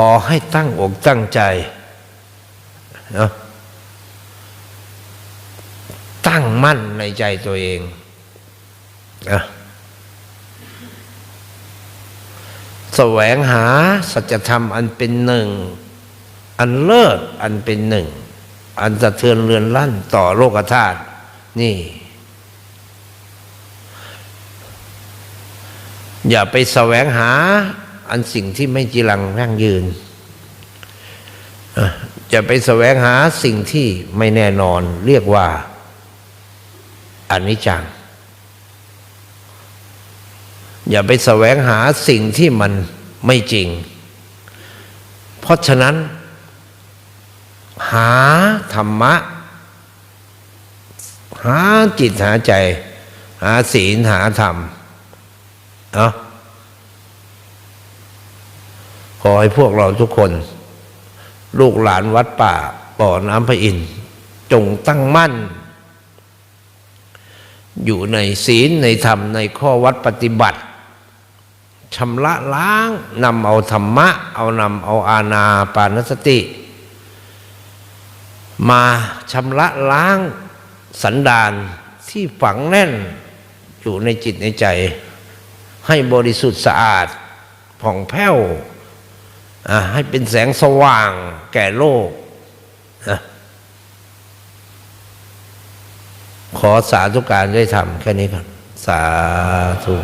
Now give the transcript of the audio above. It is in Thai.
ขอให้ตั้งอกตั้งใจนะตั้งมั่นในใจตัวเองนะแสวงหาสัจธรรมอันเป็นหนึ่ง อันเลิศอันเป็นหนึ่ง อันสะเทือนเรือนลั่นต่อโลกธาตุนี่ อย่าไปแสวงหา อันสิ่งที่ไม่จีรังยั่งยืน จะไปแสวงหาสิ่งที่ไม่แน่นอน เรียกว่าอันิจจัง อย่าไปแสวงหาสิ่งที่มันไม่จริง เพราะฉะนั้น หาธรรมะ หาจิตหาใจ หาศีลหาธรรมเนาะข อให้พวกเราทุกคน ลูกหลานวัดป่าบ่อน้ำพระอินทร์จงตั้งมั่น อยู่ในศีลในธรรมในข้อวัดปฏิบัติชำระล้างนำเอาธรรมะ เอานำเอาอาณาปานสติ มาชำระล้างสันดานที่ฝังแน่นอยู่ในจิตในใจ ให้บริสุทธิ์สะอาดผ่องแผ้ว ให้เป็นแสงสว่างแก่โลกนะขอสาธุการได้ทำแค่นี้ก่อนสาธุ